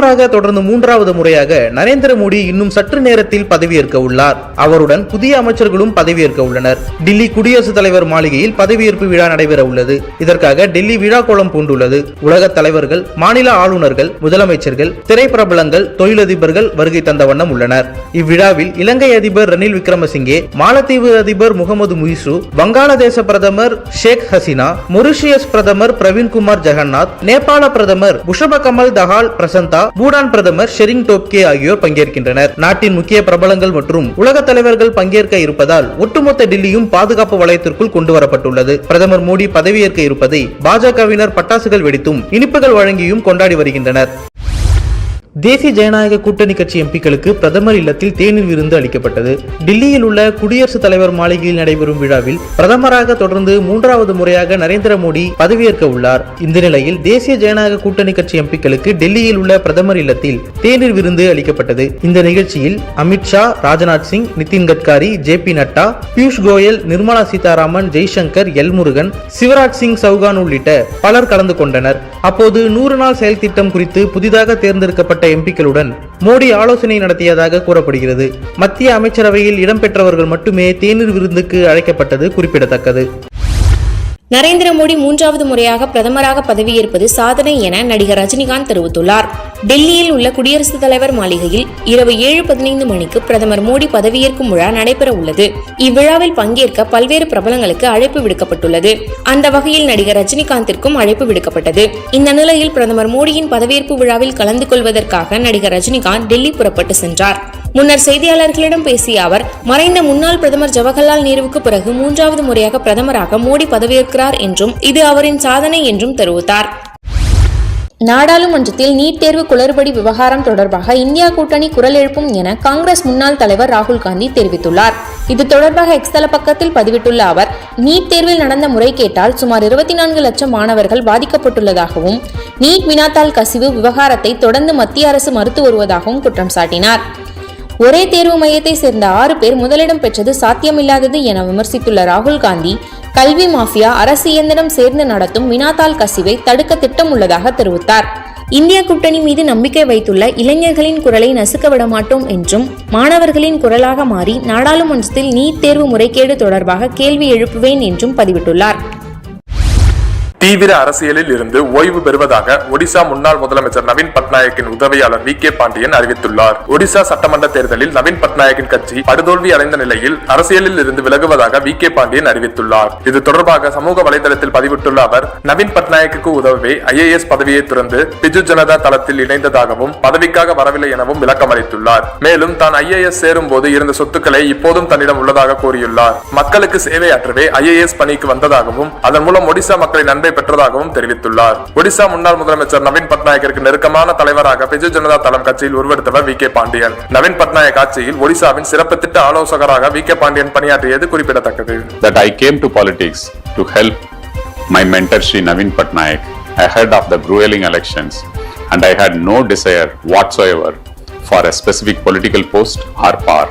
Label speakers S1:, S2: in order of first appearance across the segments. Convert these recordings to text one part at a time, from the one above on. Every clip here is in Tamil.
S1: பிரதமராக தொடர்ந்து மூன்றாவது முறையாக நரேந்திர மோடி இன்னும் சற்று நேரத்தில் பதவியேற்க உள்ளார் அவருடன் புதிய அமைச்சர்களும் பதவியேற்க உள்ளனர் டெல்லி குடியரசுத் தலைவர் மாளிகையில் பதவியேற்பு விழா நடைபெற உள்ளது இதற்காக டெல்லி விழா கோலம் பூண்டுள்ளது உலக தலைவர்கள் மாநில ஆளுநர்கள் முதலமைச்சர்கள் திரைப்பிரபலங்கள் தொழிலதிபர்கள் வருகை தந்த வண்ணம் உள்ளனர் இவ்விழாவில் இலங்கை அதிபர் ரணில் விக்ரமசிங்கே மாலத்தீவு அதிபர் முகமது முயிசு வங்காளதேச பிரதமர் ஷேக் ஹசினா மொரிஷியஸ் பிரதமர் குமார் ஜெகநாத் நேபாள பிரதமர் புஷப கமல் தஹால் பிரசந்தா பூடான் பிரதமர் ஷெரிங் டோப்கே ஆகியோர் பங்கேற்கின்றனர் நாட்டின் முக்கிய பிரபலங்கள் மற்றும் உலக தலைவர்கள் பங்கேற்க இருப்பதால் ஒட்டுமொத்த டெல்லியும் பாதுகாப்பு வளையத்திற்குள் கொண்டு வரப்பட்டுள்ளது பிரதமர் மோடி பதவியேற்க இருப்பதை பாஜகவினர் பட்டாசுகள் வெடித்தும் இனிப்புகள் வழங்கியும் கொண்டாடி வருகின்றனர் தேசிய ஜனநாயக கூட்டணி கட்சி எம்பிக்களுக்கு பிரதமர் இல்லத்தில் தேநீர் விருந்து அளிக்கப்பட்டது டில்லியில் உள்ள குடியரசுத் தலைவர் மாளிகையில் நடைபெறும் விழாவில் பிரதமராக தொடர்ந்து மூன்றாவது முறையாக நரேந்திர மோடி பதவியேற்க உள்ளார் இந்த நிலையில் தேசிய ஜனநாயக கூட்டணி கட்சி எம்பிக்களுக்கு டெல்லியில் உள்ள பிரதமர் இல்லத்தில் தேநீர் விருந்து அளிக்கப்பட்டது இந்த நிகழ்ச்சியில் Amit Shah Rajnath Singh Nitin Gadkari J P Nadda Piyush Goyal Nirmala Sitharaman Jaishankar L Murugan Shivraj Singh Chouhan உள்ளிட்ட பலர் கலந்து கொண்டனர் அப்போது நூறு நாள் செயல் திட்டம் குறித்து புதிதாக தேர்ந்தெடுக்கப்பட்ட சம்பந்தப்பட்ட எம்பிக்களுடன் மோடி ஆலோசனை நடத்தியதாக கூறப்படுகிறது மத்திய அமைச்சரவையில் இடம்பெற்றவர்கள் மட்டுமே தேநீர் விருந்துக்கு அழைக்கப்பட்டது குறிப்பிடத்தக்கது நரேந்திர மோடி மூன்றாவது முறையாக பிரதமராக பதவியேற்பது சாதனை என நடிகர் ரஜினிகாந்த் தெரிவித்துள்ளார் டெல்லியில் உள்ள குடியரசுத் தலைவர் மாளிகையில் இரவு ஏழு பதினைந்து மணிக்கு பிரதமர் மோடி பதவியேற்கும் விழா நடைபெற உள்ளது இவ்விழாவில் பங்கேற்க பல்வேறு பிரபலங்களுக்கு அழைப்பு விடுக்கப்பட்டுள்ளது அந்த வகையில் நடிகர் ரஜினிகாந்திற்கும் அழைப்பு விடுக்கப்பட்டது இந்த நிலையில் பிரதமர் மோடியின் பதவியேற்பு விழாவில் கலந்து கொள்வதற்காக நடிகர் ரஜினிகாந்த் டெல்லி புறப்பட்டு சென்றார் முன்னர் செய்தியாளர்களிடம் பேசிய அவர் மறைந்த முன்னாள் பிரதமர் ஜவஹர்லால் நேருவுக்கு பிறகு மூன்றாவது முறையாக பிரதமராக மோடி பதவியேற்கிறார் என்றும் இது அவரின் சாதனை என்றும் தெரிவித்தார் நாடாளுமன்றத்தில் நீட் தேர்வு குளறுபடி விவகாரம் தொடர்பாக இந்தியா கூட்டணி குரல் எழுப்பும் என காங்கிரஸ் முன்னாள் தலைவர் ராகுல் காந்தி தெரிவித்துள்ளார் இது தொடர்பாக எக்ஸ்தல பக்கத்தில் பதிவிட்டுள்ள அவர் நீட் தேர்வில் நடந்த முறைகேட்டால் சுமார் இருபத்தி நான்கு லட்சம் மாணவர்கள் பாதிக்கப்பட்டுள்ளதாகவும் நீட் வினாத்தால் கசிவு விவகாரத்தை தொடர்ந்து மத்திய அரசு மறுத்து வருவதாகவும் குற்றம் சாட்டினார் ஒரே தேர்வு மையத்தை சேர்ந்த ஆறு பேர் முதலிடம் பெற்றது சாத்தியமில்லாதது என விமர்சித்துள்ள ராகுல் காந்தி கல்வி மாஃபியா அரசு இயந்திரம் சேர்ந்து நடத்தும் வினாத்தால் கசிவை தடுக்க திட்டம் உள்ளதாக தெரிவித்தார் இந்திய கூட்டணி மீது நம்பிக்கை வைத்துள்ள இளைஞர்களின் குரலை நசுக்க விட மாட்டோம் என்றும் மாணவர்களின் குரலாக மாறி நாடாளுமன்றத்தில் நீட் தேர்வு முறைகேடு தொடர்பாக கேள்வி எழுப்புவேன் என்றும் பதிவிட்டுள்ளார்
S2: தீவிர அரசியலில் இருந்து ஓய்வு பெறுவதாக ஒடிசா முன்னாள் முதலமைச்சர் நவீன் பட்நாயக்கின் உதவியாளர் வி கே பாண்டியன் அறிவித்துள்ளார் ஒடிசா சட்டமன்ற தேர்தலில் நவீன் பட்நாயக்கின் கட்சி படுதோல்வி அடைந்த நிலையில் அரசியலில் இருந்து விலகுவதாக வி கே பாண்டியன் அறிவித்துள்ளார் இது தொடர்பாக சமூக வலைதளத்தில் பதிவிட்டுள்ள அவர் நவீன் பட்நாயக்கு உதவவே ஐஏஎஸ் பதவியை துறந்து பிஜு ஜனதா தளத்தில் இணைந்ததாகவும் பதவிக்காக வரவில்லை எனவும் விளக்கம் அளித்துள்ளார் மேலும் தான் ஐஏஎஸ் சேரும் போது இருந்த சொத்துக்களை இப்போதும் தன்னிடம் உள்ளதாக கூறியுள்ளார் மக்களுக்கு சேவையாற்றவே ஐஏஎஸ் பணிக்கு வந்ததாகவும் அதன் மூலம் ஒடிசா மக்களை நன்மை வெற்றி பெற்றதாகவும் தெரிவித்துள்ளார் ஒடிசா முன்னாள் முதலமைச்சர் நவீன் பட்நாயக்கிற்கு நெருக்கமான தலைவராக பிஜு ஜனதா தளம் கட்சியில் உருவெடுத்தவர் வி கே பாண்டியன் நவீன் பட்நாயக் ஆட்சியில் ஒடிசாவின் சிறப்பு திட்ட ஆலோசகராக வி கே பாண்டியன் பணியாற்றியது குறிப்பிடத்தக்கது
S3: that I came to politics to help my mentor Sri Navin Patnaik ahead of the grueling elections, and I had no desire whatsoever for a specific political post or power.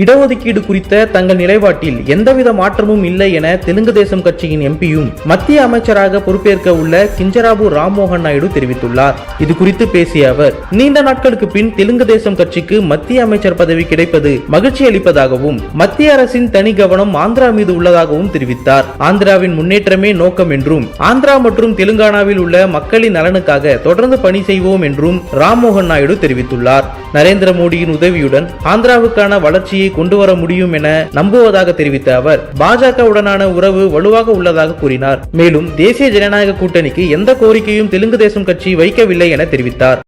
S1: இடஒதுக்கீடு குறித்த தங்கள் நிலைப்பாட்டில் எந்தவித மாற்றமும் இல்லை என தெலுங்கு தேசம் கட்சியின் எம்பியும் மத்திய அமைச்சராக பொறுப்பேற்க உள்ள கிஞ்சராபு ராம்மோகன் நாயுடு தெரிவித்துள்ளார் இது குறித்து பேசிய அவர் நீண்ட நாட்களுக்கு பின் தெலுங்கு தேசம் கட்சிக்கு மத்திய அமைச்சர் பதவி கிடைப்பது மகிழ்ச்சி அளிப்பதாகவும் மத்திய அரசின் தனி கவனம் ஆந்திரா மீது உள்ளதாகவும் தெரிவித்தார் ஆந்திராவின் முன்னேற்றமே நோக்கம் என்றும் ஆந்திரா மற்றும் தெலுங்கானாவில் உள்ள மக்களின் நலனுக்காக தொடர்ந்து பணி செய்வோம் என்றும் ராம்மோகன் நாயுடு தெரிவித்துள்ளார் நரேந்திர மோடியின் உதவியுடன் ஆந்திராவுக்கான வளர்ச்சியை கொண்டு வர முடியும் என நம்புவதாக தெரிவித்த அவர் பாஜகவுடனான உறவு வலுவாக உள்ளதாக கூறினார் மேலும் தேசிய ஜனநாயக கூட்டணிக்கு எந்த கோரிக்கையும் தெலுங்கு தேசம் கட்சி வைக்கவில்லை என தெரிவித்தார்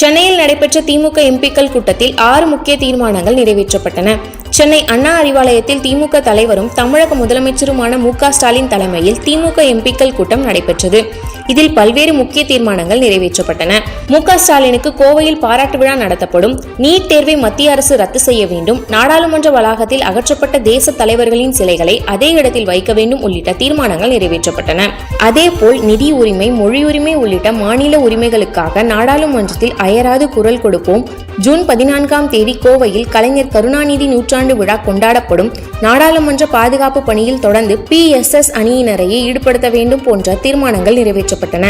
S1: சென்னையில் நடைபெற்ற திமுக எம்பிக்கள் கூட்டத்தில் ஆறு முக்கிய தீர்மானங்கள் நிறைவேற்றப்பட்டன சென்னை அண்ணா அறிவாலயத்தில் திமுக தலைவரும் தமிழக முதலமைச்சருமான மு ஸ்டாலின் தலைமையில் திமுக எம்பிக்கள் கூட்டம் நடைபெற்றது இதில் பல்வேறு முக்கிய தீர்மானங்கள் நிறைவேற்றப்பட்டன மு ஸ்டாலினுக்கு கோவையில் பாராட்டு விழா நடத்தப்படும் நீட் தேர்வை மத்திய அரசு ரத்து செய்ய வேண்டும் நாடாளுமன்ற வளாகத்தில் அகற்றப்பட்ட தேச தலைவர்களின் சிலைகளை அதே இடத்தில் வைக்க வேண்டும் உள்ளிட்ட தீர்மானங்கள் நிறைவேற்றப்பட்டன அதேபோல் நிதி உரிமை மொழி உரிமை உள்ளிட்ட மாநில உரிமைகளுக்காக நாடாளுமன்றத்தில் அயராது குரல் கொடுப்போம் ஜூன் பதினான்காம் தேதி கோவையில் கலைஞர் கருணாநிதி நூற்றாண்டு நூற்றாண்டு விழா கொண்டாடப்படும் நாடாளுமன்ற பாதுகாப்பு பணியில் தொடர்ந்து பி எஸ் அணியினரையே ஈடுபடுத்த வேண்டும் போன்ற தீர்மானங்கள் நிறைவேற்றப்பட்டன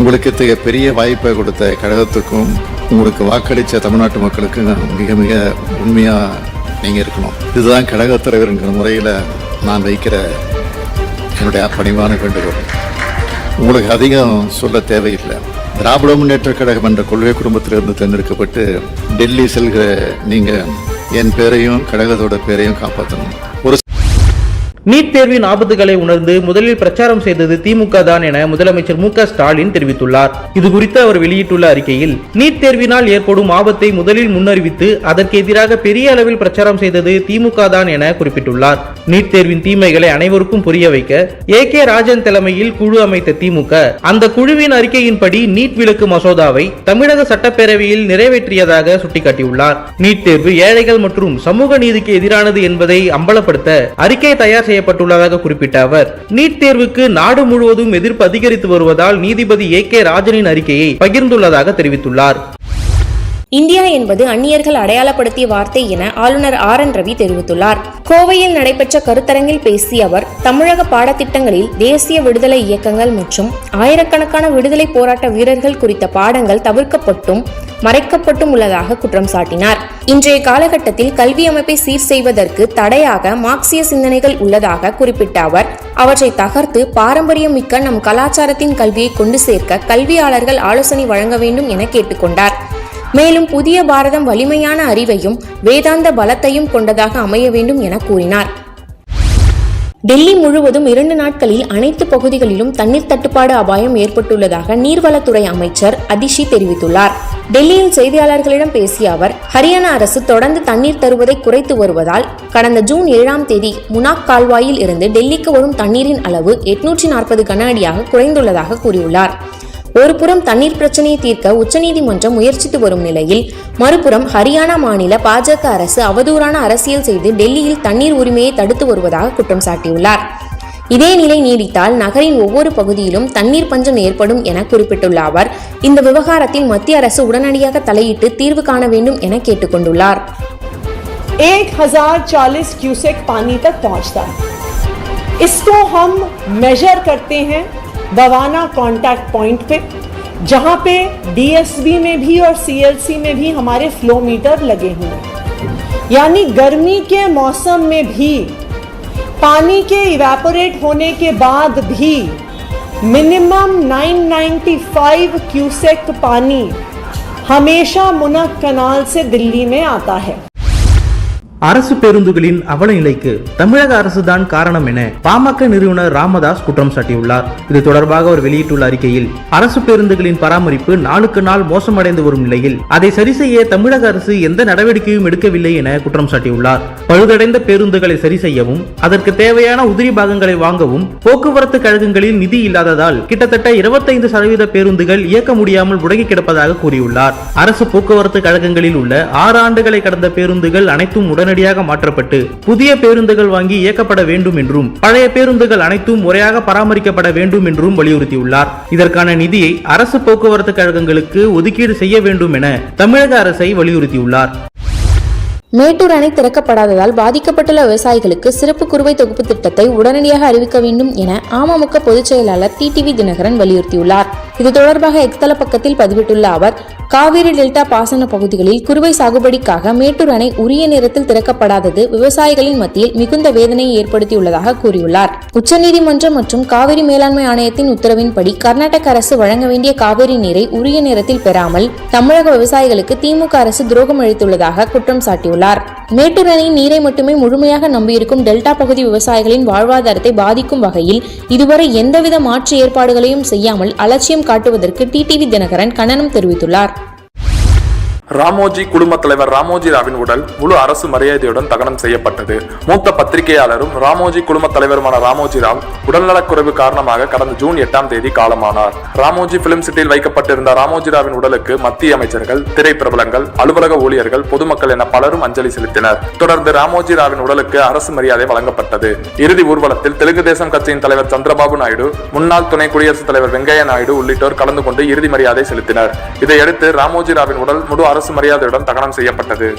S4: உங்களுக்கு பெரிய வாய்ப்பை கொடுத்த கழகத்துக்கும் உங்களுக்கு வாக்களித்த தமிழ்நாட்டு மக்களுக்கு மிக மிக உண்மையாக நீங்கள் இருக்கணும் இதுதான் கழகத் தலைவருங்கிற முறையில் நான் வைக்கிற என்னுடைய பணிவான வேண்டுகோள் உங்களுக்கு அதிகம் சொல்ல தேவையில்லை திராவிட முன்னேற்ற கழகம் என்ற கொள்கை குடும்பத்திலிருந்து தேர்ந்தெடுக்கப்பட்டு டெல்லி செல்கிற நீங்கள் என் பேரையும் கழகத்தோட பேரையும் காப்பாற்றணும் ஒரு
S1: நீட் தேர்வின் ஆபத்துகளை உணர்ந்து முதலில் பிரச்சாரம் செய்தது திமுக தான் என முதலமைச்சர் மு ஸ்டாலின் தெரிவித்துள்ளார் இது குறித்து அவர் வெளியிட்டுள்ள அறிக்கையில் நீட் தேர்வினால் ஏற்படும் ஆபத்தை முதலில் முன்னறிவித்து அதற்கு எதிராக பெரிய அளவில் பிரச்சாரம் செய்தது திமுக தான் என குறிப்பிட்டுள்ளார் நீட் தேர்வின் தீமைகளை அனைவருக்கும் புரிய வைக்க ஏ கே ராஜன் தலைமையில் குழு அமைத்த திமுக அந்த குழுவின் அறிக்கையின்படி நீட் விலக்கு மசோதாவை தமிழக சட்டப்பேரவையில் நிறைவேற்றியதாக சுட்டிக்காட்டியுள்ளார் நீட் தேர்வு ஏழைகள் மற்றும் சமூக நீதிக்கு எதிரானது என்பதை அம்பலப்படுத்த அறிக்கை தயார் செய்யப்பட்டுள்ளதாக குறிப்பிட்ட அவர் நீட் தேர்வுக்கு நாடு முழுவதும் எதிர்ப்பு அதிகரித்து வருவதால் நீதிபதி ஏ கே ராஜனின் அறிக்கையை பகிர்ந்துள்ளதாக தெரிவித்துள்ளார் இந்தியா என்பது அந்நியர்கள் அடையாளப்படுத்திய வார்த்தை என ஆளுநர் ஆர் என் ரவி தெரிவித்துள்ளார் கோவையில் நடைபெற்ற கருத்தரங்கில் பேசிய அவர் தமிழக பாடத்திட்டங்களில் தேசிய விடுதலை இயக்கங்கள் மற்றும் ஆயிரக்கணக்கான விடுதலை போராட்ட வீரர்கள் குறித்த பாடங்கள் தவிர்க்கப்பட்டும் மறைக்கப்பட்டும் உள்ளதாக குற்றம் சாட்டினார் இன்றைய காலகட்டத்தில் கல்வி அமைப்பை சீர் செய்வதற்கு தடையாக மார்க்சிய சிந்தனைகள் உள்ளதாக குறிப்பிட்ட அவர் அவற்றை தகர்த்து பாரம்பரியம் மிக்க நம் கலாச்சாரத்தின் கல்வியை கொண்டு சேர்க்க கல்வியாளர்கள் ஆலோசனை வழங்க வேண்டும் என கேட்டுக்கொண்டார் மேலும் புதிய பாரதம் வலிமையான அறிவையும் வேதாந்த பலத்தையும் கொண்டதாக அமைய வேண்டும் என கூறினார் டெல்லி முழுவதும் இரண்டு நாட்களில் அனைத்து பகுதிகளிலும் தண்ணீர் தட்டுப்பாடு அபாயம் ஏற்பட்டுள்ளதாக நீர்வளத்துறை அமைச்சர் அதிஷி தெரிவித்துள்ளார் டெல்லியில் செய்தியாளர்களிடம் பேசிய அவர் ஹரியானா அரசு தொடர்ந்து தண்ணீர் தருவதை குறைத்து வருவதால் கடந்த ஜூன் ஏழாம் தேதி முனாக் கால்வாயில் இருந்து டெல்லிக்கு வரும் தண்ணீரின் அளவு எட்நூற்றி நாற்பது கன அடியாக குறைந்துள்ளதாக கூறியுள்ளார் ஒருபுறம் தண்ணீர் பிரச்சனையை தீர்க்க உச்சநீதிமன்றம் முயற்சித்து வரும் நிலையில் மறுபுறம் ஹரியானா மாநில பாஜக அரசு அவதூறான அரசியல் செய்து டெல்லியில் தண்ணீர் உரிமையை தடுத்து வருவதாக குற்றம் சாட்டியுள்ளார் இதே நிலை நீடித்தால் நகரின் ஒவ்வொரு பகுதியிலும் தண்ணீர் பஞ்சம் ஏற்படும் என குறிப்பிட்டுள்ள அவர் இந்த விவகாரத்தில் மத்திய அரசு உடனடியாக தலையிட்டு தீர்வு காண வேண்டும் என கேட்டுக்கொண்டுள்ளார்
S5: கொண்டுள்ளார் इसको हम मेजर करते हैं बवाना कॉन्टैक्ट पॉइंट पे जहाँ पे डीएसबी में भी और सीएलसी में भी हमारे फ्लो मीटर लगे हुए हैं यानी गर्मी के मौसम में भी पानी के इवेपोरेट होने के बाद भी मिनिमम 995 क्यूसेक पानी हमेशा मुनक कनाल से दिल्ली में आता है
S1: அரசு பேருந்துகளின் அவல நிலைக்கு தமிழக அரசுதான் காரணம் என பாமக நிறுவனர் ராமதாஸ் குற்றம் சாட்டியுள்ளார் இது தொடர்பாக அவர் வெளியிட்டுள்ள அறிக்கையில் அரசு பேருந்துகளின் பராமரிப்பு நாளுக்கு நாள் மோசமடைந்து வரும் நிலையில் அதை சரி செய்ய தமிழக அரசு எந்த நடவடிக்கையும் எடுக்கவில்லை என குற்றம் சாட்டியுள்ளார் பழுதடைந்த பேருந்துகளை சரி செய்யவும் அதற்கு தேவையான உதிரி பாகங்களை வாங்கவும் போக்குவரத்து கழகங்களில் நிதி இல்லாததால் கிட்டத்தட்ட இருபத்தைந்து சதவீத பேருந்துகள் இயக்க முடியாமல் முடங்கி கிடப்பதாக கூறியுள்ளார் அரசு போக்குவரத்து கழகங்களில் உள்ள ஆறு ஆண்டுகளை கடந்த பேருந்துகள் அனைத்தும் உடனடி உடனடியாக மாற்றப்பட்டு புதிய பேருந்துகள் வாங்கி இயக்கப்பட வேண்டும் என்றும் பழைய பேருந்துகள் அனைத்தும் முறையாக பராமரிக்கப்பட வேண்டும் என்றும் வலியுறுத்தியுள்ளார் இதற்கான நிதியை அரசு போக்குவரத்து கழகங்களுக்கு ஒதுக்கீடு செய்ய வேண்டும் என தமிழக அரசை வலியுறுத்தியுள்ளார் மேட்டூர் அணை திறக்கப்படாததால் பாதிக்கப்பட்டுள்ள விவசாயிகளுக்கு சிறப்பு குறுவை தொகுப்பு திட்டத்தை உடனடியாக அறிவிக்க வேண்டும் என அமமுக பொதுச் செயலாளர் டிடிவி தினகரன் வலியுறுத்தியுள்ளார் இது தொடர்பாக எக்ஸ்தல பக்கத்தில் பதிவிட்டுள்ள அவர் காவிரி டெல்டா பாசன பகுதிகளில் குறுவை சாகுபடிக்காக மேட்டூர் அணை உரிய நேரத்தில் திறக்கப்படாதது விவசாயிகளின் மத்தியில் மிகுந்த வேதனையை ஏற்படுத்தியுள்ளதாக கூறியுள்ளார் உச்சநீதிமன்றம் மற்றும் காவிரி மேலாண்மை ஆணையத்தின் உத்தரவின்படி கர்நாடக அரசு வழங்க வேண்டிய காவிரி நீரை உரிய நேரத்தில் பெறாமல் தமிழக விவசாயிகளுக்கு திமுக அரசு துரோகம் அளித்துள்ளதாக குற்றம் சாட்டியுள்ளார் மேட்டூர் அணையின் நீரை மட்டுமே முழுமையாக நம்பியிருக்கும் டெல்டா பகுதி விவசாயிகளின் வாழ்வாதாரத்தை பாதிக்கும் வகையில் இதுவரை எந்தவித மாற்று ஏற்பாடுகளையும் செய்யாமல் அலட்சியம் காட்டுவதற்கு டிடிவி தினகரன் கண்டனம் தெரிவித்துள்ளார்
S6: ராமோஜி குடும்பத் தலைவர் ராமோஜி ராவின் உடல் முழு அரசு மரியாதையுடன் தகனம் செய்யப்பட்டது மூத்த பத்திரிகையாளரும் ராமோஜி குடும்பத் தலைவருமான ராமோஜி ராவ் உடல்நலக்குறைவு காரணமாக கடந்த ஜூன் எட்டாம் தேதி காலமானார் ராமோஜி பிலிம் சிட்டியில் வைக்கப்பட்டிருந்த ராமோஜி ராவின் உடலுக்கு மத்திய அமைச்சர்கள் திரைப்பிரபலங்கள் அலுவலக ஊழியர்கள் பொதுமக்கள் என பலரும் அஞ்சலி செலுத்தினர் தொடர்ந்து ராமோஜி ராவின் உடலுக்கு அரசு மரியாதை வழங்கப்பட்டது இறுதி ஊர்வலத்தில் தெலுங்கு தேசம் கட்சியின் தலைவர் சந்திரபாபு நாயுடு முன்னாள் துணை குடியரசுத் தலைவர் வெங்கையா நாயுடு உள்ளிட்டோர் கலந்து கொண்டு இறுதி மரியாதை செலுத்தினர் இதையடுத்து ராமோஜி ராவின் உடல் முழு அரசு அரசு மரியாதையுடன் தகனம் செய்யப்பட்டது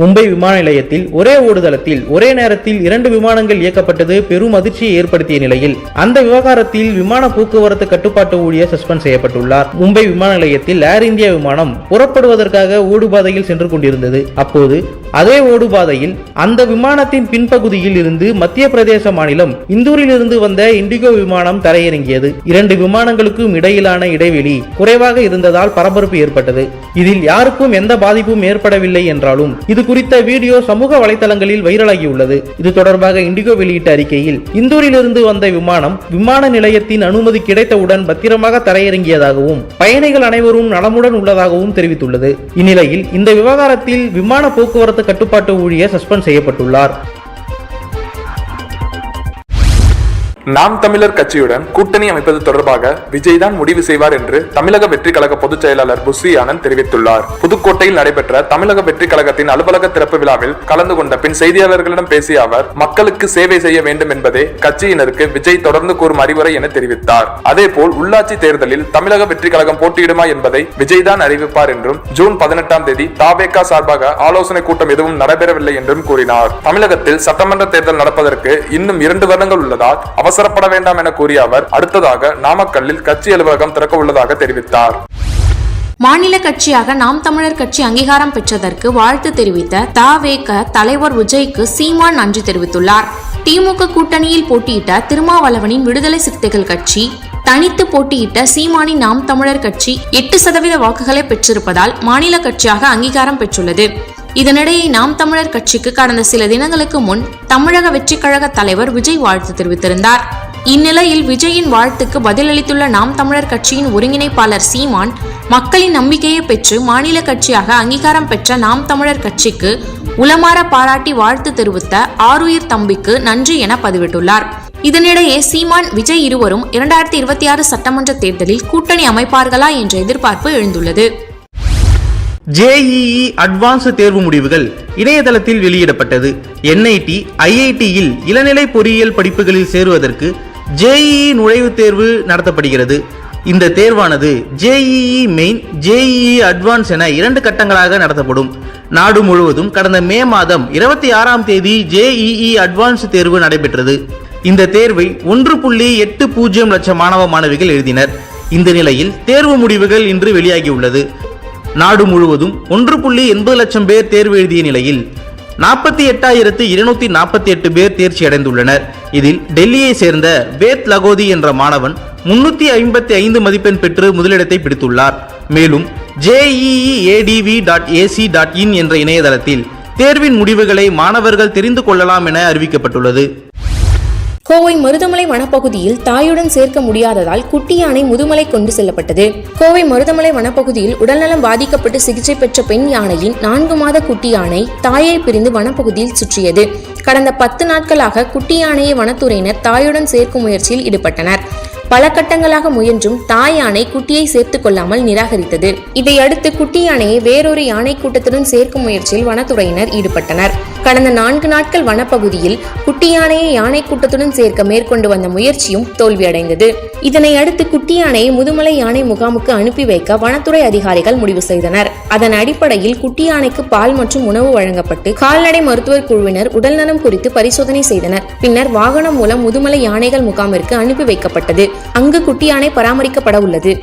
S1: மும்பை விமான நிலையத்தில் ஒரே ஓடுதளத்தில் ஒரே நேரத்தில் இரண்டு விமானங்கள் இயக்கப்பட்டது பெரும் அதிர்ச்சியை ஏற்படுத்திய நிலையில் அந்த விவகாரத்தில் விமான போக்குவரத்து கட்டுப்பாட்டு ஊழியர் சஸ்பெண்ட் செய்யப்பட்டுள்ளார் மும்பை விமான நிலையத்தில் ஏர் இந்தியா விமானம் புறப்படுவதற்காக ஓடுபாதையில் சென்று கொண்டிருந்தது அப்போது அதே ஓடுபாதையில் அந்த விமானத்தின் பின்பகுதியில் இருந்து மத்திய பிரதேச மாநிலம் இந்தூரில் இருந்து வந்த இண்டிகோ விமானம் தரையிறங்கியது இரண்டு விமானங்களுக்கும் இடையிலான இடைவெளி குறைவாக இருந்ததால் பரபரப்பு ஏற்பட்டது இதில் யாருக்கும் எந்த பாதிப்பும் ஏற்படவில்லை என்றாலும் இது குறித்த வீடியோ சமூக வலைதளங்களில் வைரலாகியுள்ளது இது தொடர்பாக இண்டிகோ வெளியிட்ட அறிக்கையில் இந்தூரிலிருந்து வந்த விமானம் விமான நிலையத்தின் அனுமதி கிடைத்தவுடன் பத்திரமாக தரையிறங்கியதாகவும் பயணிகள் அனைவரும் நலமுடன் உள்ளதாகவும் தெரிவித்துள்ளது இந்நிலையில் இந்த விவகாரத்தில் விமான போக்குவரத்து கட்டுப்பாட்டு ஊழியர் சஸ்பெண்ட் செய்யப்பட்டுள்ளார்
S7: நாம் தமிழர் கட்சியுடன் கூட்டணி அமைப்பது தொடர்பாக விஜய் தான் முடிவு செய்வார் என்று தமிழக வெற்றி கழக பொதுச் செயலாளர் புஸ்ரி ஆனந்த் தெரிவித்துள்ளார் புதுக்கோட்டையில் நடைபெற்ற தமிழக வெற்றி கழகத்தின் அலுவலக திறப்பு விழாவில் கலந்து கொண்ட பின் செய்தியாளர்களிடம் பேசிய அவர் மக்களுக்கு சேவை செய்ய வேண்டும் என்பதே கட்சியினருக்கு விஜய் தொடர்ந்து கூறும் அறிவுரை என தெரிவித்தார் அதேபோல் உள்ளாட்சி தேர்தலில் தமிழக வெற்றி கழகம் போட்டியிடுமா என்பதை விஜய் தான் அறிவிப்பார் என்றும் ஜூன் பதினெட்டாம் தேதி தாபேகா சார்பாக ஆலோசனை கூட்டம் எதுவும் நடைபெறவில்லை என்றும் கூறினார் தமிழகத்தில் சட்டமன்ற தேர்தல் நடப்பதற்கு இன்னும் இரண்டு வருடங்கள் உள்ளதால் அவசர அவசரப்பட வேண்டாம் என கூறிய அவர் அடுத்ததாக நாமக்கல்லில் கட்சி அலுவலகம் திறக்க உள்ளதாக தெரிவித்தார்
S8: மாநில கட்சியாக நாம் தமிழர் கட்சி அங்கீகாரம் பெற்றதற்கு வாழ்த்து தெரிவித்த தாவேக தலைவர் விஜய்க்கு சீமான் நன்றி தெரிவித்துள்ளார் திமுக கூட்டணியில் போட்டியிட்ட திருமாவளவனின் விடுதலை சிறுத்தைகள் கட்சி தனித்து போட்டியிட்ட சீமானின் நாம் தமிழர் கட்சி எட்டு சதவீத வாக்குகளை பெற்றிருப்பதால் மாநில கட்சியாக அங்கீகாரம் பெற்றுள்ளது இதனிடையே நாம் தமிழர் கட்சிக்கு கடந்த சில தினங்களுக்கு முன் தமிழக வெற்றிக்கழக தலைவர் விஜய் வாழ்த்து தெரிவித்திருந்தார் இந்நிலையில் விஜயின் வாழ்த்துக்கு பதிலளித்துள்ள நாம் தமிழர் கட்சியின் ஒருங்கிணைப்பாளர் சீமான் மக்களின் நம்பிக்கையை பெற்று மாநில கட்சியாக அங்கீகாரம் பெற்ற நாம் தமிழர் கட்சிக்கு உளமாற பாராட்டி வாழ்த்து தெரிவித்த ஆறுயிர் தம்பிக்கு நன்றி என பதிவிட்டுள்ளார் இதனிடையே சீமான் விஜய் இருவரும் இரண்டாயிரத்தி இருபத்தி ஆறு சட்டமன்ற தேர்தலில் கூட்டணி அமைப்பார்களா என்ற எதிர்பார்ப்பு எழுந்துள்ளது
S1: ஜேஇஇ அட்வான்ஸ் தேர்வு முடிவுகள் இணையதளத்தில் வெளியிடப்பட்டது என்ஐடி ஐஐடியில் இளநிலை பொறியியல் படிப்புகளில் சேருவதற்கு ஜேஇஇ நுழைவுத் தேர்வு நடத்தப்படுகிறது இந்த தேர்வானது ஜேஇஇ மெயின் ஜேஇஇ அட்வான்ஸ் என இரண்டு கட்டங்களாக நடத்தப்படும் நாடு முழுவதும் கடந்த மே மாதம் இருபத்தி ஆறாம் தேதி ஜேஇஇ அட்வான்ஸ் தேர்வு நடைபெற்றது இந்த தேர்வை ஒன்று புள்ளி எட்டு பூஜ்ஜியம் லட்சம் மாணவ மாணவிகள் எழுதினர் இந்த நிலையில் தேர்வு முடிவுகள் இன்று வெளியாகியுள்ளது நாடு முழுவதும் ஒன்று புள்ளி எண்பது லட்சம் பேர் தேர்வு எழுதிய நிலையில் நாற்பத்தி எட்டாயிரத்து இருநூத்தி நாற்பத்தி எட்டு பேர் தேர்ச்சி அடைந்துள்ளனர் இதில் டெல்லியை சேர்ந்த வேத் லகோதி என்ற மாணவன் முன்னூத்தி ஐம்பத்தி ஐந்து மதிப்பெண் பெற்று முதலிடத்தை பிடித்துள்ளார் மேலும் JEEADV dot AC dot in என்ற இணையதளத்தில் தேர்வின் முடிவுகளை மாணவர்கள் தெரிந்து கொள்ளலாம் என அறிவிக்கப்பட்டுள்ளது
S8: கோவை மருதமலை வனப்பகுதியில் தாயுடன் சேர்க்க முடியாததால் குட்டி யானை முதுமலை கொண்டு செல்லப்பட்டது கோவை மருதமலை வனப்பகுதியில் உடல்நலம் பாதிக்கப்பட்டு சிகிச்சை பெற்ற பெண் யானையின் நான்கு மாத குட்டி யானை தாயை பிரிந்து வனப்பகுதியில் சுற்றியது கடந்த பத்து நாட்களாக குட்டி யானையை வனத்துறையினர் தாயுடன் சேர்க்கும் முயற்சியில் ஈடுபட்டனர் பல கட்டங்களாக முயன்றும் தாய் யானை குட்டியை சேர்த்துக் கொள்ளாமல் நிராகரித்தது இதையடுத்து குட்டி யானையை வேறொரு யானை கூட்டத்துடன் சேர்க்கும் முயற்சியில் வனத்துறையினர் ஈடுபட்டனர் கடந்த நான்கு நாட்கள் வனப்பகுதியில் குட்டி யானையை யானை கூட்டத்துடன் சேர்க்க மேற்கொண்டு வந்த முயற்சியும் தோல்வியடைந்தது இதனை அடுத்து குட்டி யானையை முதுமலை யானை முகாமுக்கு அனுப்பி வைக்க வனத்துறை அதிகாரிகள் முடிவு செய்தனர் அதன் அடிப்படையில் குட்டி யானைக்கு பால் மற்றும் உணவு வழங்கப்பட்டு கால்நடை மருத்துவர் குழுவினர் உடல்நலம் குறித்து பரிசோதனை செய்தனர் பின்னர் வாகனம் மூலம் முதுமலை யானைகள் முகாமிற்கு அனுப்பி வைக்கப்பட்டது அங்கு குட்டி யானை பராமரிக்கப்பட உள்ளது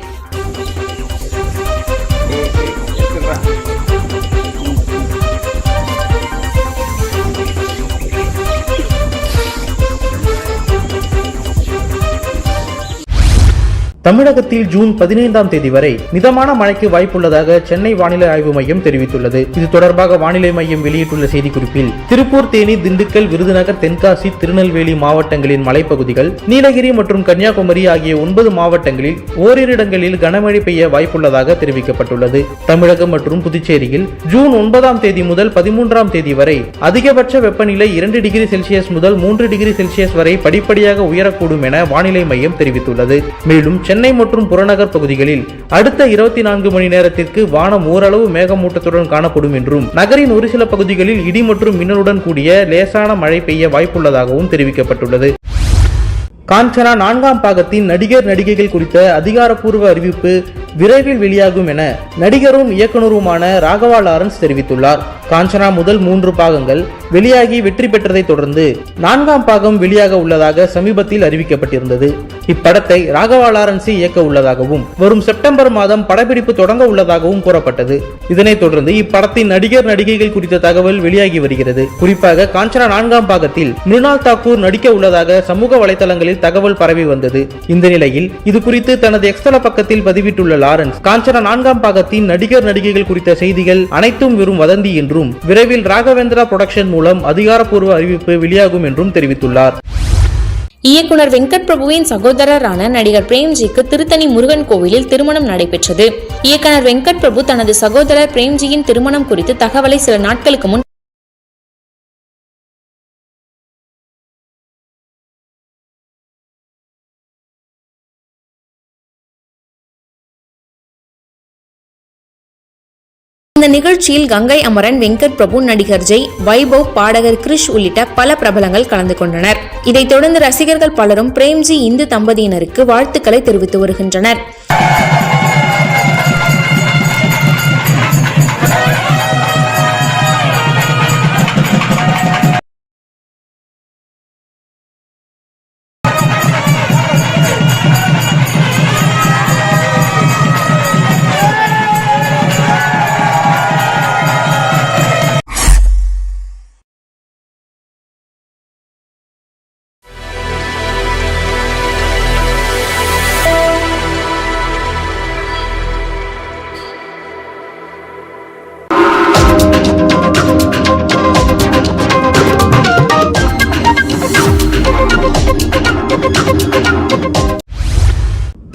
S1: தமிழகத்தில் ஜூன் பதினைந்தாம் தேதி வரை மிதமான மழைக்கு வாய்ப்புள்ளதாக சென்னை வானிலை ஆய்வு மையம் தெரிவித்துள்ளது இது தொடர்பாக வானிலை மையம் வெளியிட்டுள்ள செய்திக்குறிப்பில் திருப்பூர் தேனி திண்டுக்கல் விருதுநகர் தென்காசி திருநெல்வேலி மாவட்டங்களின் மலைப்பகுதிகள் நீலகிரி மற்றும் கன்னியாகுமரி ஆகிய ஒன்பது மாவட்டங்களில் ஓரிரு இடங்களில் கனமழை பெய்ய வாய்ப்புள்ளதாக தெரிவிக்கப்பட்டுள்ளது தமிழகம் மற்றும் புதுச்சேரியில் ஜூன் ஒன்பதாம் தேதி முதல் பதிமூன்றாம் தேதி வரை அதிகபட்ச வெப்பநிலை இரண்டு டிகிரி செல்சியஸ் முதல் மூன்று டிகிரி செல்சியஸ் வரை படிப்படியாக உயரக்கூடும் என வானிலை மையம் தெரிவித்துள்ளது மேலும் சென்னை மற்றும் புறநகர் பகுதிகளில் அடுத்த இருபத்தி நான்கு மணி நேரத்திற்கு வானம் ஓரளவு மேகமூட்டத்துடன் காணப்படும் என்றும் நகரின் ஒரு சில பகுதிகளில் இடி மற்றும் மின்னலுடன் கூடிய லேசான மழை பெய்ய வாய்ப்புள்ளதாகவும் தெரிவிக்கப்பட்டுள்ளது காஞ்சனா நான்காம் பாகத்தின் நடிகர் நடிகைகள் குறித்த அதிகாரப்பூர்வ அறிவிப்பு விரைவில் வெளியாகும் என நடிகரும் இயக்குனருமான ராகவா லாரன்ஸ் தெரிவித்துள்ளார் காஞ்சனா முதல் மூன்று பாகங்கள் வெளியாகி வெற்றி பெற்றதை தொடர்ந்து நான்காம் பாகம் வெளியாக உள்ளதாக சமீபத்தில் அறிவிக்கப்பட்டிருந்தது இப்படத்தை ராகவா லாரன்சி இயக்க உள்ளதாகவும் வரும் செப்டம்பர் மாதம் படப்பிடிப்பு தொடங்க உள்ளதாகவும் கூறப்பட்டது இதனைத் தொடர்ந்து இப்படத்தின் நடிகர் நடிகைகள் குறித்த தகவல் வெளியாகி வருகிறது குறிப்பாக காஞ்சனா நான்காம் பாகத்தில் மிருனால் தாக்கூர் நடிக்க உள்ளதாக சமூக வலைதளங்களில் தகவல் பரவி வந்தது இந்த நிலையில் இது குறித்து தனது எக்ஸ்தல பக்கத்தில் பதிவிட்டுள்ள லாரன்ஸ் காஞ்சனா நான்காம் பாகத்தின் நடிகர் நடிகைகள் குறித்த செய்திகள் அனைத்தும் வெறும் வதந்தி என்றும் விரைவில் ராகவேந்திரா புரொடக்ஷன் மூலம் அதிகாரப்பூர்வ அறிவிப்பு வெளியாகும் என்றும் தெரிவித்துள்ளார்
S8: இயக்குனர் வெங்கட் பிரபுவின் சகோதரரான நடிகர் பிரேம்ஜிக்கு திருத்தணி முருகன் கோவிலில் திருமணம் நடைபெற்றது இயக்குனர் வெங்கட் பிரபு தனது சகோதரர் பிரேம்ஜியின் திருமணம் குறித்து தகவலை சில நாட்களுக்கு முன் இந்த நிகழ்ச்சியில் கங்கை அமரன் வெங்கட் பிரபு நடிகர் ஜெய் வைபவ் பாடகர் கிரிஷ் உள்ளிட்ட பல பிரபலங்கள் கலந்து கொண்டனர் இதைத் தொடர்ந்து ரசிகர்கள் பலரும் பிரேம்ஜி இந்து தம்பதியினருக்கு வாழ்த்துக்களை தெரிவித்து வருகின்றனர்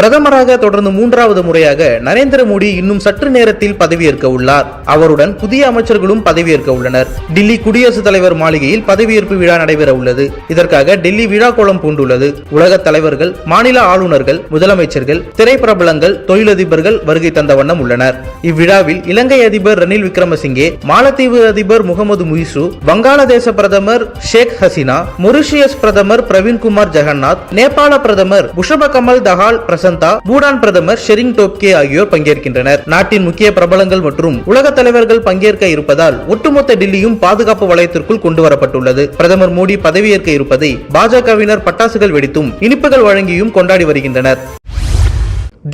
S1: பிரதமராக தொடர்ந்து மூன்றாவது முறையாக நரேந்திர மோடி இன்னும் சற்று நேரத்தில் பதவியேற்க உள்ளார் அவருடன் புதிய அமைச்சர்களும் பதவியேற்க உள்ளனர் டெல்லி குடியரசுத் தலைவர் மாளிகையில் பதவியேற்பு விழா நடைபெற உள்ளது இதற்காக டெல்லி விழா கோலம் பூண்டுள்ளது உலக தலைவர்கள் மாநில ஆளுநர்கள் முதலமைச்சர்கள் திரைப்பிரபலங்கள் தொழிலதிபர்கள் வருகை தந்த வண்ணம் உள்ளனர் இவ்விழாவில் இலங்கை அதிபர் ரணில் விக்ரமசிங்கே மாலத்தீவு அதிபர் முகமது முயிசு வங்காளதேச பிரதமர் ஷேக் ஹசினா மொரிஷியஸ் பிரதமர் பிரவீன்குமார் ஜெகநாத் நேபாள பிரதமர் புஷப கமல் தஹால் பிரசந்த் சமந்தா பூடான் பிரதமர் ஷெரிங் டோப்கே ஆகியோர் பங்கேற்கின்றனர் நாட்டின் முக்கிய பிரபலங்கள் மற்றும் உலக தலைவர்கள் பங்கேற்க இருப்பதால் ஒட்டுமொத்த டெல்லியும் பாதுகாப்பு வளையத்திற்குள் கொண்டு வரப்பட்டுள்ளது பிரதமர் மோடி பதவியேற்க இருப்பதை பாஜகவினர் பட்டாசுகள் வெடித்தும் இனிப்புகள் வழங்கியும் கொண்டாடி வருகின்றனர்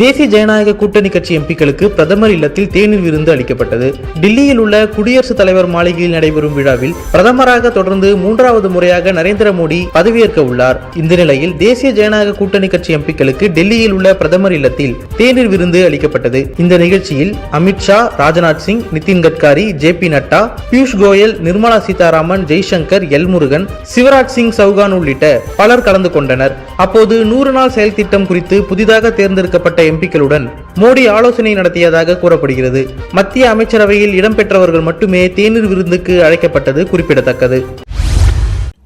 S1: தேசிய ஜனநாயக கூட்டணி கட்சி எம்பிக்களுக்கு பிரதமர் இல்லத்தில் தேநீர் விருந்து அளிக்கப்பட்டது டில்லியில் உள்ள குடியரசுத் தலைவர் மாளிகையில் நடைபெறும் விழாவில் பிரதமராக தொடர்ந்து மூன்றாவது முறையாக நரேந்திர மோடி பதவியேற்க உள்ளார் இந்த நிலையில் தேசிய ஜனநாயக கூட்டணி கட்சி எம்பிக்களுக்கு டெல்லியில் உள்ள பிரதமர் இல்லத்தில் தேநீர் விருந்து அளிக்கப்பட்டது இந்த நிகழ்ச்சியில் Amit Shah Rajnath Singh Nitin Gadkari J P Nadda Piyush Goyal Nirmala Sitharaman Jaishankar L Murugan Shivraj Singh Chouhan உள்ளிட்ட பலர் கலந்து கொண்டனர் அப்போது நூறு நாள் செயல் திட்டம் குறித்து புதிதாக தேர்ந்தெடுக்கப்பட்ட எம்பிக்களுடன் மோடி ஆலோசனை நடத்தியதாக கூறப்படுகிறது மத்திய அமைச்சரவையில் இடம்பெற்றவர்கள் மட்டுமே தேநீர் விருந்துக்கு அழைக்கப்பட்டது குறிப்பிடத்தக்கது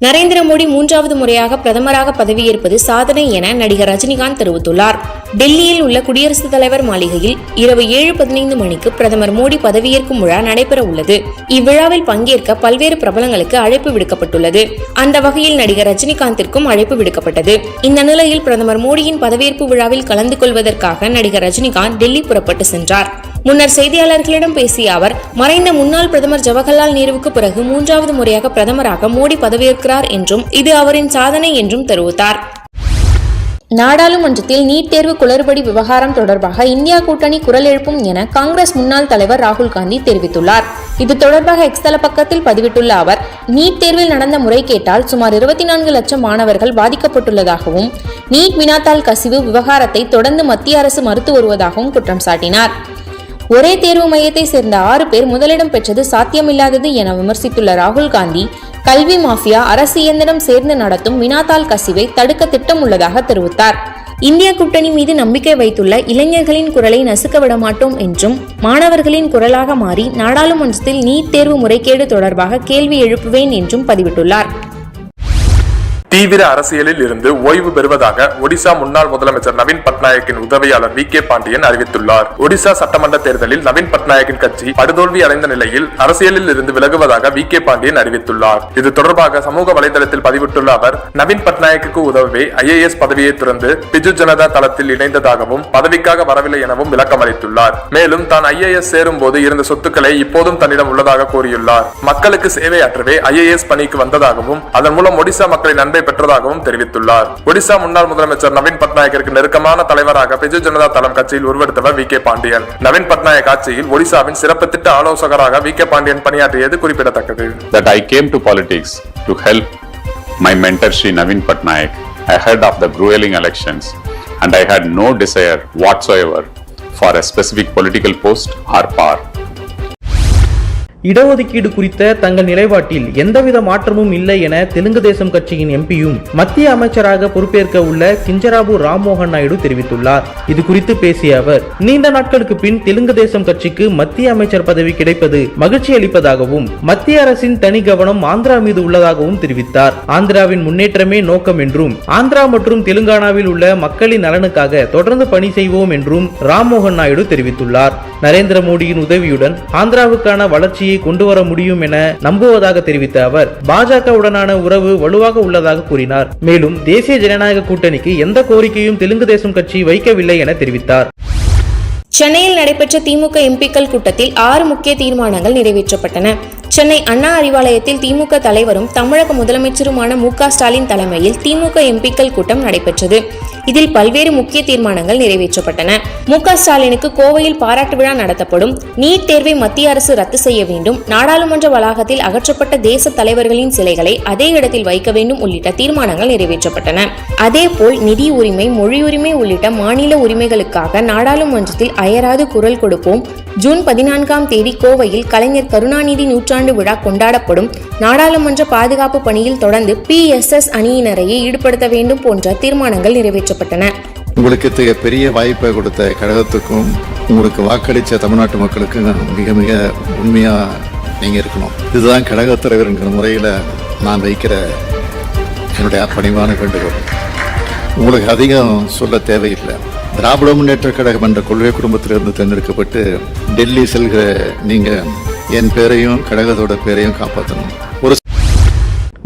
S8: நரேந்திர மோடி மூன்றாவது முறையாக பிரதமராக பதவியேற்பது சாதனை என நடிகர் ரஜினிகாந்த் தெரிவித்துள்ளார் டெல்லியில் உள்ள குடியரசுத் தலைவர் மாளிகையில் இரவு ஏழு பதினைந்து மணிக்கு பிரதமர் மோடி பதவியேற்கும் விழா நடைபெற உள்ளது இவ்விழாவில் பங்கேற்க பல்வேறு பிரபலங்களுக்கு அழைப்பு விடுக்கப்பட்டுள்ளது அந்த வகையில் நடிகர் ரஜினிகாந்திற்கும் அழைப்பு விடுக்கப்பட்டது இந்த நிலையில் பிரதமர் மோடியின் பதவியேற்பு விழாவில் கலந்து கொள்வதற்காக நடிகர் ரஜினிகாந்த் டெல்லி புறப்பட்டு சென்றார் முன்னர் செய்தியாளர்களிடம் பேசிய அவர் மறைந்த முன்னாள் பிரதமர் ஜவஹர்லால் நேருவுக்கு பிறகு மூன்றாவது முறையாக பிரதமராக மோடி பதவியேற்கிறார் என்றும் இது அவரின் சாதனை என்றும் தெரிவித்தார்
S1: நாடாளுமன்றத்தில் நீட் தேர்வு குளறுபடி விவகாரம் தொடர்பாக இந்தியா கூட்டணி குரல் எழுப்பும் என காங்கிரஸ் முன்னாள் தலைவர் ராகுல் காந்தி தெரிவித்துள்ளார் இது தொடர்பாக எக்ஸ்தல பக்கத்தில் பதிவிட்டுள்ள அவர் நீட் தேர்வில் நடந்த முறைகேட்டால் சுமார் இருபத்தி நான்கு லட்சம் மாணவர்கள் பாதிக்கப்பட்டுள்ளதாகவும் நீட் வினாத்தால் கசிவு விவகாரத்தை தொடர்ந்து மத்திய அரசு மறுத்து வருவதாகவும் குற்றம் சாட்டினார் ஒரே தேர்வு மையத்தை சேர்ந்த ஆறு பேர் முதலிடம் பெற்றது சாத்தியமில்லாதது என விமர்சித்துள்ள ராகுல் காந்தி கல்வி மாஃபியா அரசு இயந்திரம் சேர்ந்து நடத்தும் வினாத்தாள் கசிவை தடுக்க திட்டம் உள்ளதாக தெரிவித்தார் இந்திய கூட்டணி மீது நம்பிக்கை வைத்துள்ள இளைஞர்களின் குரலை நசுக்க விட மாட்டோம் என்றும் மாணவர்களின் குரலாக மாறி நாடாளுமன்றத்தில் நீட் தேர்வு முறைகேடு தொடர்பாக கேள்வி எழுப்புவேன் என்றும் பதிவிட்டுள்ளார்
S6: தீவிர அரசியலில் இருந்து ஓய்வு பெறுவதாக ஒடிசா முன்னாள் முதலமைச்சர் நவீன் பட்நாயக்கின் உதவியாளர் வி கே பாண்டியன் அறிவித்துள்ளார் ஒடிசா சட்டமன்ற தேர்தலில் நவீன் பட்நாயக்கின் கட்சி படுதோல்வி அடைந்த நிலையில் அரசியலில் இருந்து விலகுவதாக வி கே பாண்டியன் அறிவித்துள்ளார் இது தொடர்பாக சமூக வலைதளத்தில் பதிவிட்டுள்ள அவர் நவீன் பட்நாயக்கு உதவவே ஐஏஎஸ் பதவியை துறந்து பிஜு ஜனதா தளத்தில் இணைந்ததாகவும் பதவிக்காக வரவில்லை எனவும் விளக்கம் அளித்துள்ளார் மேலும் தான் ஐஏஎஸ் சேரும் போது இருந்த சொத்துக்களை இப்போதும் தன்னிடம் உள்ளதாக கூறியுள்ளார் மக்களுக்கு சேவையாற்றவே ஐஏஎஸ் பணிக்கு வந்ததாகவும் அதன் மூலம் ஒடிசா மக்களை நன்மை முன்னுரிமை பெற்றதாகவும் தெரிவித்துள்ளார் ஒடிசா முன்னாள் முதலமைச்சர் நவீன் பட்நாயக்கிற்கு நெருக்கமான தலைவராக பிஜு ஜனதா தளம் கட்சியில் உருவெடுத்தவர் வி கே பாண்டியன் நவீன் பட்நாயக் ஆட்சியில் ஒடிசாவின் சிறப்பு திட்ட ஆலோசகராக வி கே பாண்டியன் பணியாற்றியது குறிப்பிடத்தக்கது
S3: that I came to politics to help my mentor Sri Navin Patnaik ahead of the grueling elections and I had no desire whatsoever for a specific political post or power.
S1: இடஒதுக்கீடு குறித்த தங்கள் நிலைப்பாட்டில் எந்தவித மாற்றமும் இல்லை என தெலுங்கு தேசம் கட்சியின் எம்பியும் மத்திய அமைச்சராக பொறுப்பேற்க உள்ள கிஞ்சராபு ராம்மோகன் நாயுடு தெரிவித்துள்ளார் இது குறித்து பேசிய அவர் நீண்ட நாட்களுக்கு பின் தெலுங்கு தேசம் கட்சிக்கு மத்திய அமைச்சர் பதவி கிடைப்பது மகிழ்ச்சி அளிப்பதாகவும் மத்திய அரசின் தனி கவனம் ஆந்திரா மீது உள்ளதாகவும் தெரிவித்தார் ஆந்திராவின் முன்னேற்றமே நோக்கம் என்றும் ஆந்திரா மற்றும் தெலுங்கானாவில் உள்ள மக்களின் நலனுக்காக தொடர்ந்து பணி செய்வோம் என்றும் ராம்மோகன் நாயுடு தெரிவித்துள்ளார் நரேந்திர மோடியின் உதவியுடன் ஆந்திராவுக்கான வளர்ச்சியை கொண்டு வர முடியும் என நம்புவதாக தெரிவித்த அவர் பாஜகவுடனான உறவு வலுவாக உள்ளதாக கூறினார் மேலும் தேசிய ஜனநாயக கூட்டணிக்கு எந்த கோரிக்கையும் தெலுங்கு தேசம் கட்சி வைக்கவில்லை என தெரிவித்தார்
S8: சென்னையில் நடைபெற்ற திமுக எம்பிக்கள் கூட்டத்தில் ஆறு முக்கிய தீர்மானங்கள் நிறைவேற்றப்பட்டன சென்னை அண்ணா அறிவாலயத்தில் திமுக தலைவரும் தமிழக முதலமைச்சருமான மு ஸ்டாலின் தலைமையில் திமுக எம்பிக்கள் கூட்டம் நடைபெற்றது இதில் பல்வேறு முக்கிய தீர்மானங்கள் நிறைவேற்றப்பட்டன மு ஸ்டாலினுக்கு கோவையில் பாராட்டு விழா நடத்தப்படும் நீட் தேர்வை மத்திய அரசு ரத்து செய்ய வேண்டும் நாடாளுமன்ற வளாகத்தில் அகற்றப்பட்ட தேச தலைவர்களின் சிலைகளை அதே இடத்தில் வைக்க வேண்டும் உள்ளிட்ட தீர்மானங்கள் நிறைவேற்றப்பட்டன அதேபோல் நிதி உரிமை மொழி உரிமை உள்ளிட்ட மாநில உரிமைகளுக்காக நாடாளுமன்றத்தில் அயராது குரல் கொடுப்போம் ஜூன் பதினான்காம் தேதி கோவையில் கலைஞர் கருணாநிதி நூற்றாண்டு நூற்றாண்டு விழா கொண்டாடப்படும் நாடாளுமன்ற பாதுகாப்பு பணியில் தொடர்ந்து பிஎஸ்எஸ் அணியினரையே ஈடுபடுத்த வேண்டும் போன்ற தீர்மானங்கள் நிறைவேற்றப்பட்டன
S4: உங்களுக்கு பெரிய வாய்ப்பை கொடுத்த கழகத்துக்கும் உங்களுக்கு வாக்களித்த தமிழ்நாட்டு மக்களுக்கும் மிக மிக உண்மையாக நீங்கள் இருக்கணும் இதுதான் கழகத் தலைவருங்கிற முறையில் நான் வைக்கிற என்னுடைய பணிவான வேண்டுகோள் உங்களுக்கு அதிகம் சொல்ல தேவையில்லை திராவிட முன்னேற்ற கழகம் என்ற கொள்கை குடும்பத்திலிருந்து தேர்ந்தெடுக்கப்பட்டு டெல்லி செல்கிற நீங்கள் என் பேரையும் கழகத்தோட பேரையும் காப்பாற்றணும் ஒரு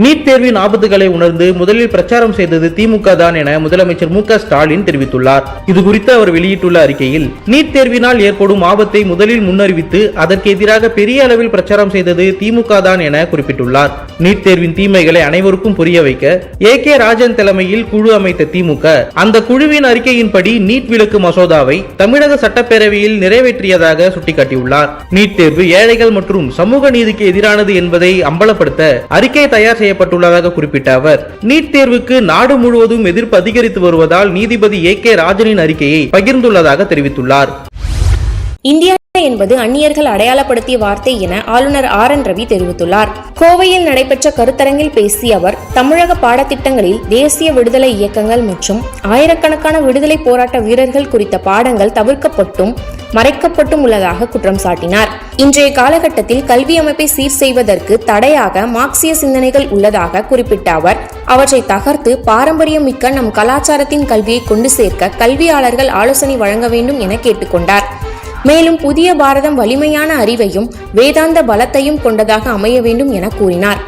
S1: நீட் தேர்வின் ஆபத்துகளை உணர்ந்து முதலில் பிரச்சாரம் செய்தது திமுக தான் என முதலமைச்சர் மு ஸ்டாலின் தெரிவித்துள்ளார் இது குறித்து அவர் வெளியிட்டுள்ள அறிக்கையில் நீட் தேர்வினால் ஏற்படும் ஆபத்தை முதலில் முன்னறிவித்து அதற்கு எதிராக பெரிய அளவில் பிரச்சாரம் செய்தது திமுக தான் என குறிப்பிட்டுள்ளார் நீட் தேர்வின் தீமைகளை அனைவருக்கும் புரிய வைக்க ஏ கே ராஜன் தலைமையில் குழு அமைத்த திமுக அந்த குழுவின் அறிக்கையின்படி நீட் விலக்கு மசோதாவை தமிழக சட்டப்பேரவையில் நிறைவேற்றியதாக சுட்டிக்காட்டியுள்ளார் நீட் தேர்வு ஏழைகள் மற்றும் சமூக நீதிக்கு எதிரானது என்பதை அம்பலப்படுத்த அறிக்கை தயார் செய்யப்பட்டுள்ளதாக குறிப்பிட்ட அவர் நீட் தேர்வுக்கு நாடு முழுவதும் எதிர்ப்பு அதிகரித்து வருவதால் நீதிபதி ஏ கே ராஜனின் அறிக்கையை பகிர்ந்துள்ளதாக தெரிவித்துள்ளார்
S8: இந்தியா என்பது அந்நியர்கள் அடையாளப்படுத்திய வார்த்தை என ஆளுநர் ஆர் என் ரவி தெரிவித்துள்ளார் கோவையில் நடைபெற்ற கருத்தரங்கில் பேசிய அவர் தமிழக பாடத்திட்டங்களில் தேசிய விடுதலை இயக்கங்கள் மற்றும் ஆயிரக்கணக்கான விடுதலை போராட்ட வீரர்கள் குறித்த பாடங்கள் தவிர்க்கப்பட்டும் மறைக்கப்பட்டும் உள்ளதாக குற்றம் சாட்டினார் இன்றைய காலகட்டத்தில் கல்வி அமைப்பை சீர் செய்வதற்கு தடையாக மார்க்சிய சிந்தனைகள் உள்ளதாக குறிப்பிட்ட அவர் அவற்றை தகர்த்து பாரம்பரியம் மிக்க நம் கலாச்சாரத்தின் கல்வியை கொண்டு சேர்க்க கல்வியாளர்கள் ஆலோசனை வழங்க வேண்டும் என கேட்டுக்கொண்டார் மேலும் புதிய பாரதம் வலிமையான அறிவையும் வேதாந்த பலத்தையும் கொண்டதாக அமைய வேண்டும் என கூறினார்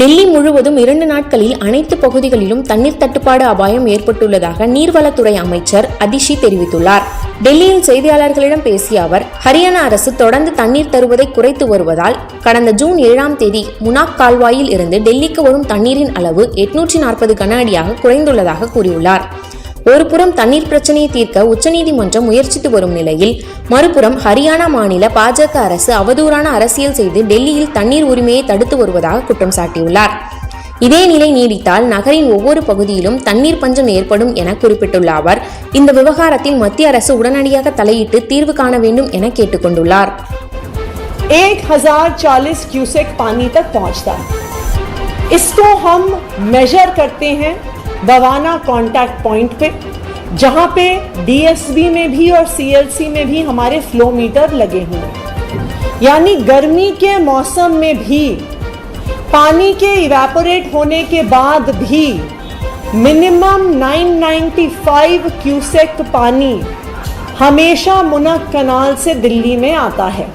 S1: டெல்லி முழுவதும் இரண்டு நாட்களில் அனைத்து பகுதிகளிலும் தண்ணீர் தட்டுப்பாடு அபாயம் ஏற்பட்டுள்ளதாக நீர்வளத்துறை அமைச்சர் அதிஷி தெரிவித்துள்ளார் டெல்லியில் செய்தியாளர்களிடம் பேசிய அவர் ஹரியானா அரசு தொடர்ந்து தண்ணீர் தருவதை குறைத்து வருவதால் கடந்த ஜூன் ஏழாம் தேதி முனாக் கால்வாயில் இருந்து டெல்லிக்கு வரும் தண்ணீரின் அளவு எட்நூற்றி நாற்பது கன அடியாக குறைந்துள்ளதாக கூறியுள்ளார் ஒருபுறம் தண்ணீர் பிரச்சனையை தீர்க்க உச்சநீதிமன்றம் முயற்சித்து வரும் நிலையில் மறுபுறம் ஹரியானா மாநில பாஜக அரசு அவதூறான அரசியல் செய்து டெல்லியில் தண்ணீர் உரிமையை தடுத்து வருவதாக குற்றம் சாட்டியுள்ளார் இதே நிலை நீடித்தால் நகரின் ஒவ்வொரு பகுதியிலும் தண்ணீர் பஞ்சம் ஏற்படும் என குறிப்பிட்டுள்ள அவர் இந்த விவகாரத்தில் மத்திய அரசு உடனடியாக தலையிட்டு தீர்வு காண வேண்டும் என கேட்டுக்கொண்டுள்ளார்
S5: एक हजार चालीस क्यूसेक पानी तक पहुंचता है इसको हम मेजर करते हैं बवाना कॉन्टैक्ट पॉइंट पे जहाँ पे डीएसबी में भी और सीएलसी में भी हमारे फ्लो मीटर लगे हुए हैं यानी गर्मी के मौसम में भी पानी के इवेपोरेट होने के बाद भी मिनिमम 995 क्यूसेक पानी हमेशा मुनक कनाल से दिल्ली में आता है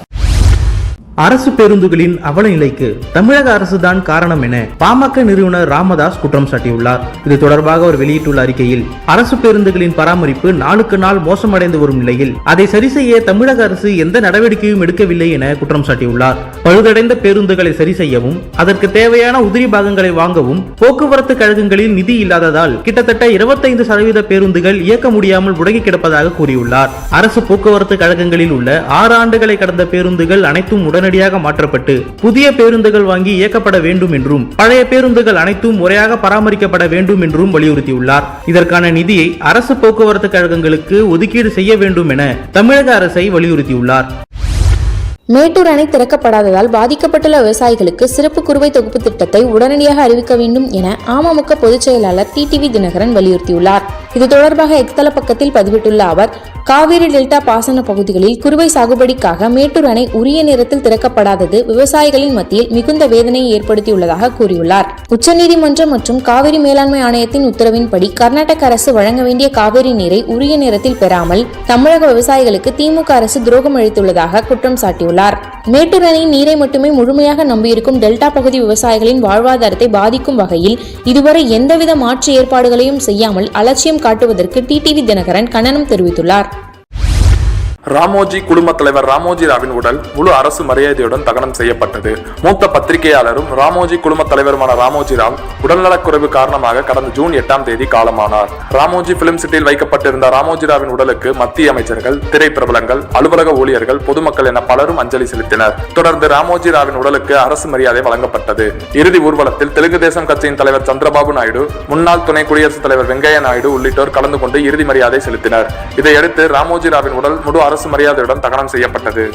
S1: அரசு பேருந்துகளின் அவல நிலைக்கு தமிழக அரசுதான் காரணம் என பாமக நிறுவனர் ராமதாஸ் குற்றம் சாட்டியுள்ளார் இது தொடர்பாக அவர் வெளியிட்டுள்ள அறிக்கையில் அரசு பேருந்துகளின் பராமரிப்பு நாளுக்கு நாள் மோசமடைந்து வரும் நிலையில் அதை சரி செய்ய தமிழக அரசு எந்த நடவடிக்கையும் எடுக்கவில்லை என குற்றம் சாட்டியுள்ளார் பழுதடைந்த பேருந்துகளை சரி செய்யவும் அதற்கு தேவையான உதிரி பாகங்களை வாங்கவும் போக்குவரத்து கழகங்களில் நிதி இல்லாததால் கிட்டத்தட்ட இருபத்தைந்து சதவீத பேருந்துகள் இயக்க முடியாமல் முடங்கி கிடப்பதாக கூறியுள்ளார் அரசு போக்குவரத்து கழகங்களில் உள்ள ஆறு ஆண்டுகளை கடந்த பேருந்துகள் அனைத்தும் உடனடி உடனடியாக மாற்றப்பட்டு புதிய பேருந்துகள் வாங்கி இயக்கப்பட வேண்டும் என்றும் பழைய பேருந்துகள் அனைத்தும் முறையாக பராமரிக்கப்பட வேண்டும் என்றும் வலியுறுத்தியுள்ளார் இதற்கான நிதியை அரசு போக்குவரத்து கழகங்களுக்கு ஒதுக்கீடு செய்ய வேண்டும் என தமிழக அரசை வலியுறுத்தியுள்ளார் மேட்டூர் அணை திறக்கப்படாததால் பாதிக்கப்பட்டுள்ள விவசாயிகளுக்கு சிறப்பு குறுவை தொகுப்பு திட்டத்தை உடனடியாக அறிவிக்க வேண்டும் என அமமுக பொதுச் செயலாளர் டிவி தினகரன் வலியுறுத்தியுள்ளார் இது தொடர்பாக எக்ஸ்தல பக்கத்தில் பதிவிட்டுள்ள அவர் காவிரி டெல்டா பாசன பகுதிகளில் குறுவை சாகுபடிக்காக மேட்டூர் அணை உரிய நேரத்தில் திறக்கப்படாதது விவசாயிகளின் மத்தியில் மிகுந்த வேதனையை ஏற்படுத்தியுள்ளதாக கூறியுள்ளார் உச்சநீதிமன்றம் மற்றும் காவிரி மேலாண்மை ஆணையத்தின் உத்தரவின்படி கர்நாடக அரசு வழங்க வேண்டிய காவிரி நீரை உரிய நேரத்தில் பெறாமல் தமிழக விவசாயிகளுக்கு திமுக அரசு துரோகம் அளித்துள்ளதாக குற்றம் சாட்டியுள்ளார் கூறியுள்ளார் மேட்டூர் அணையின் நீரை மட்டுமே முழுமையாக நம்பியிருக்கும் டெல்டா பகுதி விவசாயிகளின் வாழ்வாதாரத்தை பாதிக்கும் வகையில் இதுவரை எந்தவித மாற்று ஏற்பாடுகளையும் செய்யாமல் அலட்சியம் காட்டுவதற்கு டிடிவி தினகரன் கண்டனம் தெரிவித்துள்ளார்
S6: ராமோஜி குடும்பத் தலைவர் ராமோஜி ராவின் உடல் முழு அரசு மரியாதையுடன் தகனம் செய்யப்பட்டது மூத்த பத்திரிகையாளரும் ராமோஜி குடும்பத் தலைவருமான ராமோஜி ராவ் உடல்நலக்குறைவு காரணமாக கடந்த ஜூன் எட்டாம் தேதி காலமானார் ராமோஜி பிலிம் சிட்டியில் வைக்கப்பட்டிருந்த ராமோஜி ராவின் உடலுக்கு மத்திய அமைச்சர்கள் திரைப்பிரபலங்கள் அலுவலக ஊழியர்கள் பொதுமக்கள் என பலரும் அஞ்சலி செலுத்தினர் தொடர்ந்து ராமோஜி ராவின் உடலுக்கு அரசு மரியாதை வழங்கப்பட்டது இறுதி ஊர்வலத்தில் தெலுங்கு தேசம் கட்சியின் தலைவர் சந்திரபாபு நாயுடு முன்னாள் துணை குடியரசுத் தலைவர் வெங்கையா நாயுடு உள்ளிட்டோர் கலந்து கொண்டு இறுதி மரியாதை செலுத்தினர் இதையடுத்து ராமோஜி ராவின் உடல் முழு அரசு அரசு மரியாதையுடன் தகனம் செய்யப்பட்டது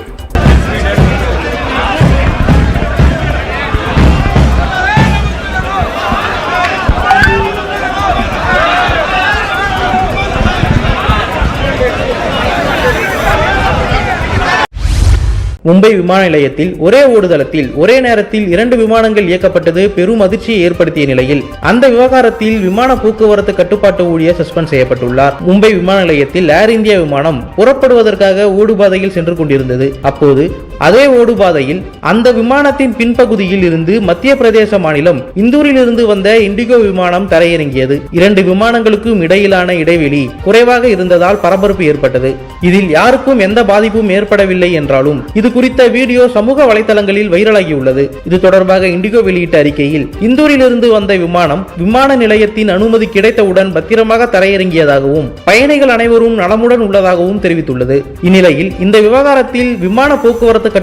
S1: மும்பை விமான நிலையத்தில் ஒரே ஓடுதளத்தில் ஒரே நேரத்தில் இரண்டு விமானங்கள் இயக்கப்பட்டது பெரும் அதிர்ச்சியை ஏற்படுத்திய நிலையில் அந்த விவகாரத்தில் விமான போக்குவரத்து கட்டுப்பாட்டு ஊழியர் சஸ்பெண்ட் செய்யப்பட்டுள்ளார் மும்பை விமான நிலையத்தில் ஏர் இந்தியா விமானம் புறப்படுவதற்காக ஓடுபாதையில் சென்று கொண்டிருந்தது அப்போது அதே ஓடுபாதையில் அந்த விமானத்தின் பின்பகுதியில் இருந்து மத்திய பிரதேச மாநிலம் இந்தூரிலிருந்து வந்த இண்டிகோ விமானம் தரையிறங்கியது இரண்டு விமானங்களுக்கும் இடையிலான இடைவெளி குறைவாக இருந்ததால் பரபரப்பு ஏற்பட்டது இதில் யாருக்கும் எந்த பாதிப்பும் ஏற்படவில்லை என்றாலும் இது குறித்த வீடியோ சமூக வலைதளங்களில் வைரலாகியுள்ளது இது தொடர்பாக இண்டிகோ வெளியிட்ட அறிக்கையில் இந்தூரிலிருந்து வந்த விமானம் விமான நிலையத்தின் அனுமதி கிடைத்தவுடன் பத்திரமாக தரையிறங்கியதாகவும் பயணிகள் அனைவரும் நலமுடன் உள்ளதாகவும் தெரிவித்துள்ளது இந்நிலையில் இந்த விவகாரத்தில் விமான போக்குவரத்து